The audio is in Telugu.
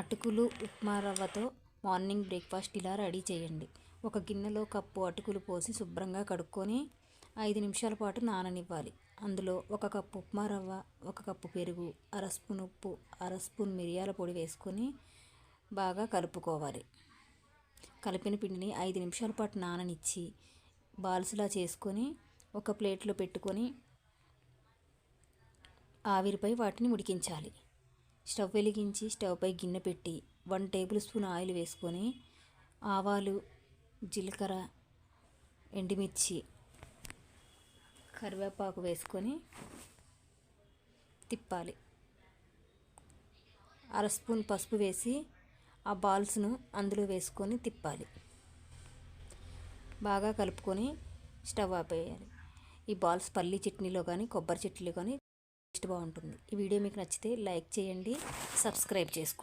అటుకులు ఉప్మా రవ్వతో మార్నింగ్ బ్రేక్ఫాస్ట్ ఇలా రెడీ చేయండి. ఒక గిన్నెలో కప్పు అటుకులు పోసి శుభ్రంగా కడుక్కొని ఐదు నిమిషాల పాటు నాననివ్వాలి. అందులో ఒక కప్పు ఉప్మా రవ్వ ఒక కప్పు పెరుగు అర స్పూన్ ఉప్పు అర స్పూన్ మిరియాల పొడి వేసుకొని బాగా కలుపుకోవాలి. కలిపిన పిండిని ఐదు నిమిషాల పాటు నాననిచ్చి బాల్స్లా చేసుకొని ఒక ప్లేట్లో పెట్టుకొని ఆవిరిపై వాటిని ఉడికించాలి. స్టవ్ వెలిగించి స్టవ్పై గిన్నె పెట్టి వన్ టేబుల్ స్పూన్ ఆయిల్ వేసుకొని ఆవాలు జీలకర్ర ఎండుమిర్చి కరివేపాకు వేసుకొని తిప్పాలి. అర స్పూన్ పసుపు వేసి ఆ బాల్స్ను అందులో వేసుకొని తిప్పాలి. బాగా కలుపుకొని స్టవ్ ఆపేయాలి. ఈ బాల్స్ పల్లీ చట్నీలో కానీ కొబ్బరి చట్నీలో కానీ బాగుంటుంది. ఈ వీడియో మీకు నచ్చితే లైక్ చేయండి సబ్స్క్రైబ్ చేసుకోండి.